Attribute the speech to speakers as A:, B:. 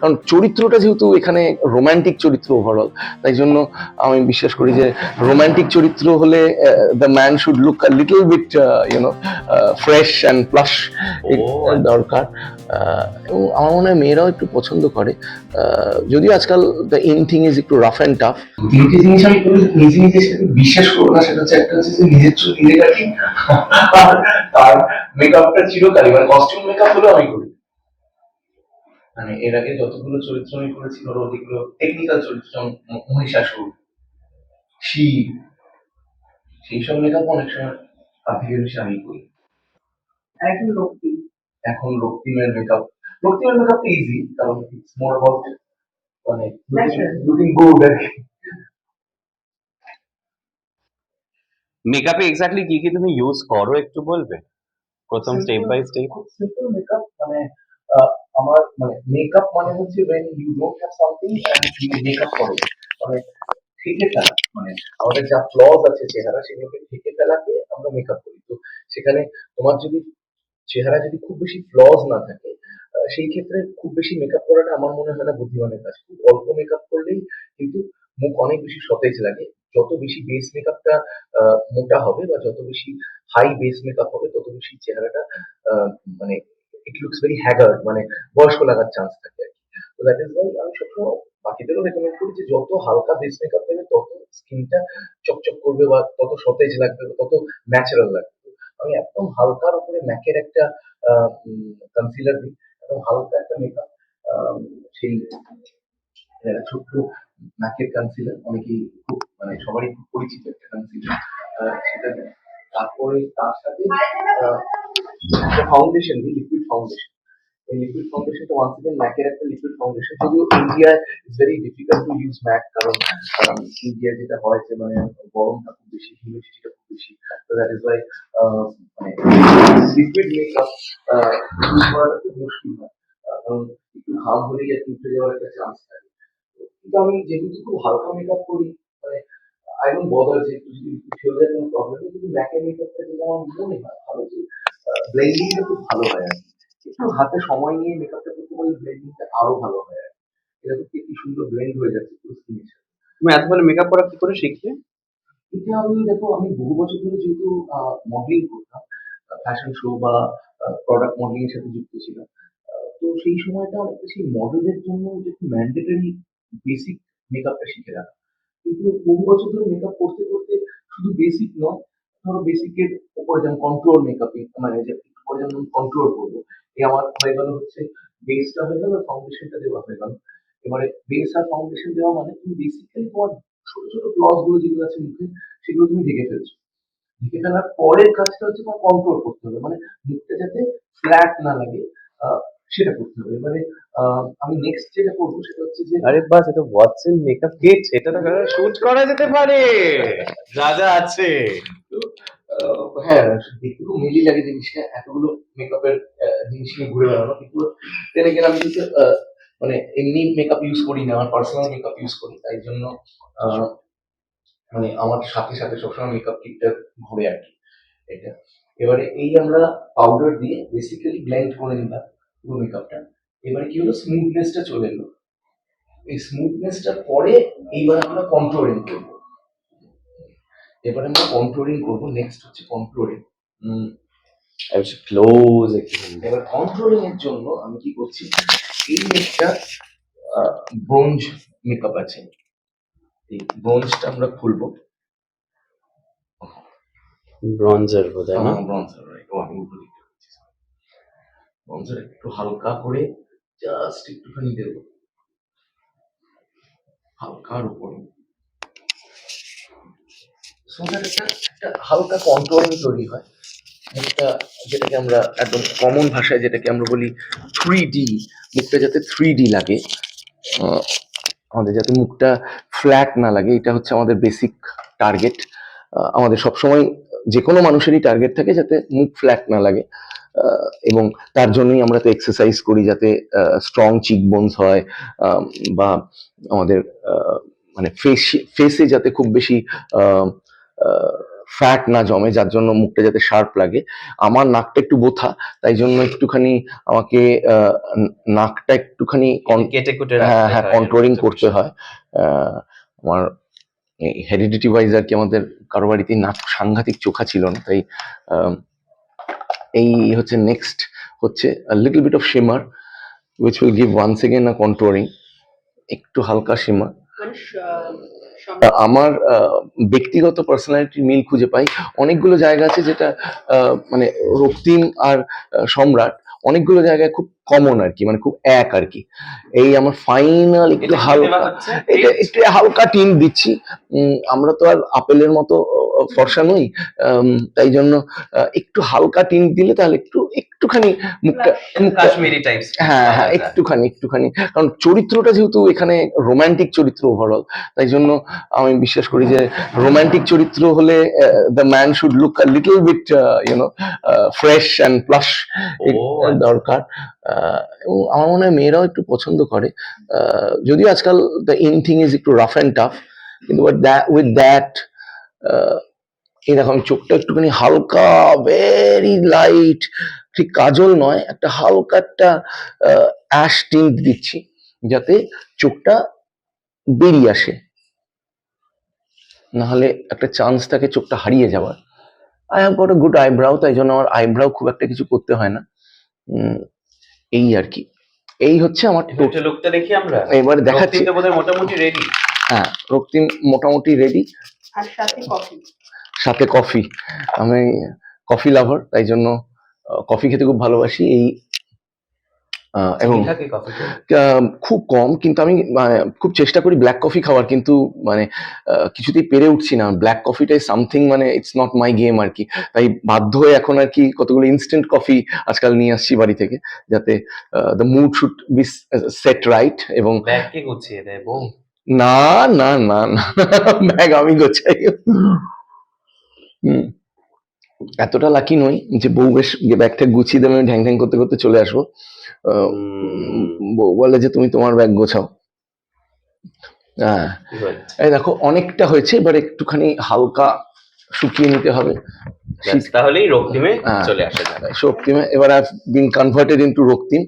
A: কারণ চরিত্রটা যেহেতু এখানে রোমান্টিক চরিত্র ওভারঅল তাই জন্য আমি বিশ্বাস করি যে রোমান্টিক চরিত্র হলে the man should look a little bit you know fresh and plus দরকার। আহ, এবং আমার মনে হয় মেয়েরাও একটু পছন্দ করে। যদিও আজকাল দ্য ইন থিং ইজ একটু রাফ অ্যান্ড টাফ
B: তিনটে জিনিস আমি নিজে নিজে বিশ্বাস করব না সেটা হচ্ছে একটা হচ্ছে যে নিজের চুল নিজে কাটি আর মেকআপটা চিরকালই মানে কস্টিউম মেকআপ হলেও আমি করি। মানে এর আগে যতগুলো চরিত্র আমি করেছি ধরো ওদিকগুলো টেকনিক্যাল চরিত্র মহিষাসুর শিব সেই সব মেকআপ অনেক সময় তার বেশি আমি করি।
C: একজন লোকটি
B: এখন রক্তিমের মেকআপ রক্তিমের মেকআপটা ইজি কারণ ইটস মোর অ্যাবাউট মানে. লুকিং গুড আর কি।
D: মেকআপে এক্স্যাক্টলি কি কি তুমি ইউজ করো একটু বলবে? প্রথম step by step
B: simple makeup মানে আমার মানে মেকআপ মানে হচ্ছে when you don't have something and you makeup করো। মানে ঠেকে ফেলা মানে আমাদের যা ফ্লজ আছে চেহারা, সেগুলোকে ঠেকে ফেলাকে আমরা মেকআপ করি। তো সেখানে তোমার যদি চেহারা যদি খুব বেশি ফ্লজ না থাকে সেই ক্ষেত্রে খুব বেশি মেকআপ করাটা আমার মনে হয় না বুদ্ধিমানের কাজ। খুব অল্প মেকআপ করলেই কিন্তু মুখ অনেক বেশি সতেজ লাগে। যত বেশি বেস মেকআপটা মোটা হবে বা যত বেশি হাই বেস মেকআপ হবে, তত বেশি চেহারাটা মানে লুকস ভেরি হ্যাগার্ড মানে বয়স্ক লাগার চান্স থাকে আর কি। তো দ্যাট ইজ ওয়াই আমি সবসময় বাকিদেরও রেকমেন্ড করি যে যত হালকা বেস মেকআপ দেবে, তত স্কিনটা চকচক করবে বা তত সতেজ লাগবে তত ন্যাচারাল লাগবে। আমি একদম হালকার উপরে ম্যাকের একটা কনসিলার দিই, একদম হালকা একটা মেকআপ সেই একটা ছোট্ট ম্যাকের কনসিলার অনেকেই খুব মানে সবারই খুব পরিচিত একটা কনসিলার সেটা তারপরে তার সাথে ফাউন্ডেশন লিকুইড ফাউন্ডেশন এই লিকুইড ফাউন্ডেশনটা ওয়ান্স এগেন ম্যাকের একটা লিকুইড ফাউন্ডেশন যদিও India is very difficult to use MAC কারণ ইন্ডিয়া যেটা হয় যে মানে গরমটা খুব বেশি হিউমিডিটিটা খুব বেশি তো দ্যাট ইজ ওয়াই মানে লিকুইড মেকআপ ইউজ করাটা খুব মুশকিল হয় কারণ একটু ঘাম হলেই আর উঠে যাওয়ার একটা চান্স থাকে। কিন্তু আমি যেহেতু খুব হালকা মেকআপ করি মানে আই ডোন্ট বদার যে একটু যদি উঠে যায় কোনো প্রবলেম কিন্তু ম্যাকের মেকআপটা যেটা আমার মনে হয় ভালো যে ব্লেন্ডিংটা খুব ভালো হয় আর। একটু হাতে সময় নিয়ে মেকআপটা করতে পারলে ব্লেন্ডিংটা আরও ভালো হয় আর এটা তো কি সুন্দর ব্লেন্ড হয়ে যাচ্ছে পুরো স্কিনের সাথে।
D: তুমি এত ভালো মেকআপ করা কি করে শিখলে?
B: এটা আমি দেখো আমি বহু বছর ধরে যেহেতু মডেলিং করতাম ফ্যাশন শো বা প্রোডাক্ট মডেলিং এর সাথে যুক্ত ছিলাম তো সেই সময়টা অনেকটা সেই মডেলের জন্য এটা খুব ম্যান্ডেটরি বেসিক মেকআপটা শিখে রাখা। কিন্তু বহু বছর ধরে মেকআপ করতে করতে শুধু বেসিক নয় ধরো বেসিকের উপরে যেমন কন্ট্রোল মেকআপিং মানে যে উপরে যেমন কন্ট্রোল করব এ আমার হয়ে গেল হচ্ছে বেসটা হয়ে গেল ফাউন্ডেশনটা দেওয়া হয়ে গেল। এবারে বেস আর ফাউন্ডেশন দেওয়া মানে তুমি বেসিক্যালি তোমার ছোট ছোট ফ্লসগুলো যেগুলো আছে মুখে সেগুলো তুমি ঢেকে ফেলছো। ঢেকে ফেলার পরের কাজটা হচ্ছে তোমার কন্ট্রোল করতে হবে মানে মুখটা যাতে ফ্ল্যাট না লাগে সেটা করতে হবে। এবারে আহ, আমি নেক্সট যেটা করব সেটা হচ্ছে যে
D: আরে বাস এটা ওয়াটসন মেকআপ কিট এটা তো শুট করা যেতে পারে। যা যা আছে।
B: হ্যাঁ দেখতে মিলি লাগে জিনিসটা, এতগুলো মেকআপের জিনিস নিয়ে ঘুরে বেড়ানো, কিন্তু দেন এগেন আমি মানে এমনি মেকআপ ইউজ করি না, আমার পার্সোনাল মেকআপ ইউজ করি, তাই জন্য মানে আমার সাথে সাথে সবসময় মেকআপ কিটটা ঘুরে আর কি, এটা। এবারে এই আমরা পাউডার দিয়ে বেসিক্যালি ব্লেন্ড করে নিলাম পুরো মেকআপটা এবারে কি হলো? স্মুথনেসটা চলে এলো। এই স্মুথনেসটা পরে এইবার আমরা কন্ট্রোলিং করব। এবারে আমরা কন্ট্রোলিং করব নেক্সট হচ্ছে কন্ট্রোলিং
D: ক্লোজ একটু
B: এবার কন্ট্রোলিং এর জন্য আমি কি করছি? এই একটা ব্রোঞ্জ মেকআপ আছে। এই ব্রোঞ্জটা আমরা খুলবো।
D: ব্রঞ্জার বোধহয় না?
B: ব্রঞ্জার ও আমি দিকটা করছি ব্রঞ্জার একটু হালকা করে জাস্ট একটুখানি দেবো। হালকার উপরে। That একটা একটা হালকা কন্ট্রোলিং তৈরি হয়। মুখটা যেটাকে আমরা একদম কমন ভাষায় যেটাকে আমরা বলি থ্রি ডি মুখটা যাতে থ্রি ডি লাগে আমাদের যাতে মুখটা ফ্ল্যাট না লাগে, এটা হচ্ছে আমাদের বেসিক টার্গেট আমাদের সবসময় যে কোনো মানুষেরই টার্গেট থাকে যাতে মুখ ফ্ল্যাট না লাগে। এবং তার জন্যই আমরা তো এক্সারসাইজ করি যাতে স্ট্রং চিকবোনস হয় বা আমাদের মানে ফেস ফেসে যাতে খুব বেশি ফ্যাট না জমে যার জন্য মুখটা যাতে শার্প লাগে। আমার নাকটা একটু বোথা তাই জন্য একটুখানি আমাকে নাকটা একটুখানি
D: কেটে কুটে
B: হ্যাঁ হ্যাঁ কন্ট্রোলিং করতে হয়। আমার হেরিডিটি ওয়াইজ আর কি আমাদের কারও বাড়িতে নাক সাংঘাতিক চোখা ছিল না তাই এই হচ্ছে নেক্সট হচ্ছে little bit of shimmer which will give once again a controlling একটু হালকা শিমার আমার ব্যক্তিগত পার্সোনালিটি মিল খুঁজে পাই। অনেকগুলো জায়গা আছে যেটা মানে রক্তিম আর সম্রাট। অনেকগুলো জায়গায় খুব কমন আর কি মানে খুব এক আর কি। এই আমার ফাইনাল একটু হালকা এটা একটু হালকা টিন দিচ্ছি। আমরা তো আর আপেলের মতো ফর্সা নই। তাই জন্য একটু হালকা টিন দিলে তাহলে একটু একটুখানি মুখটা
D: কাশ্মীরি টাইপস
B: হ্যাঁ হ্যাঁ একটুখানি একটুখানি। কারণ চরিত্রটা যেহেতু এখানে রোমান্টিক চরিত্র ওভারঅল তাই জন্য আমি বিশ্বাস করি যে রোমান্টিক চরিত্র হলে the man should look a little bit you know fresh and plus
D: আচ্ছা।
B: দরকার। এবং আমার মনে হয় মেয়েরাও একটু পছন্দ করে। যদিও আজকাল দ্য ইন থিং ইজ একটু রাফ অ্যান্ড টাফ কিন্তু উইথ দ্যাট এই দেখো, আমি চোখটা একটুখানি হালকা ভেরি লাইট ঠিক কাজল নয়, একটা হালকা একটা অ্যাশ টিন্ট দিচ্ছি, যাতে চোখটা বেরিয়ে আসে। নাহলে একটা চান্স থাকে চোখটা হারিয়ে যাওয়ার। I have got a good eyebrow তাই জন্য আমার আইব্রাউ খুব একটা কিছু করতে হয় না। এই আর কি। এই হচ্ছে আমার
D: লোকটা লুকটা দেখি আমরা।
B: এবারে দেখাচ্ছি।
D: মোটামুটি রেডি
B: হ্যাঁ রক্তিম মোটামুটি রেডি
C: আর সাথে কফি
B: সাথে কফি আমি কফি লাভার তাই জন্য কফি খেতে খুব ভালোবাসি। এই এবং আহ, খুব কম কিন্তু আমি মানে, খুব চেষ্টা করি ব্ল্যাক কফি খাওয়ার কিন্তু মানে কিছুতেই পেরে উঠছি না। ব্ল্যাক কফিটাই সামথিং মানে ইটস নট মাই গেম আর কি। তাই বাধ্য হয়ে এখন আর কি কতগুলো ইনস্ট্যান্ট কফি আজকাল নিয়ে আসছি বাড়ি থেকে যাতে the mood should be set right এবং না না না না ব্যাগ আমি গোছাই। হুম। এতটা লাকি নই যে বউ বেশ ব্যাগটা গুছিয়ে দেবে আমি ঢ্যাং ঢ্যাং করতে করতে চলে আসব। বউ বলে যে তুমি তোমার ব্যাগ গোছাও। হ্যাঁ। এই দেখো অনেকটা হয়েছে এবার একটুখানি হালকা শুকিয়ে নিতে হবে।
D: তাহলেই রক্তিমে
B: হ্যাঁ।
D: চলে আসা যাবে।
B: শক্তিমে এবার I been converted into Raktim.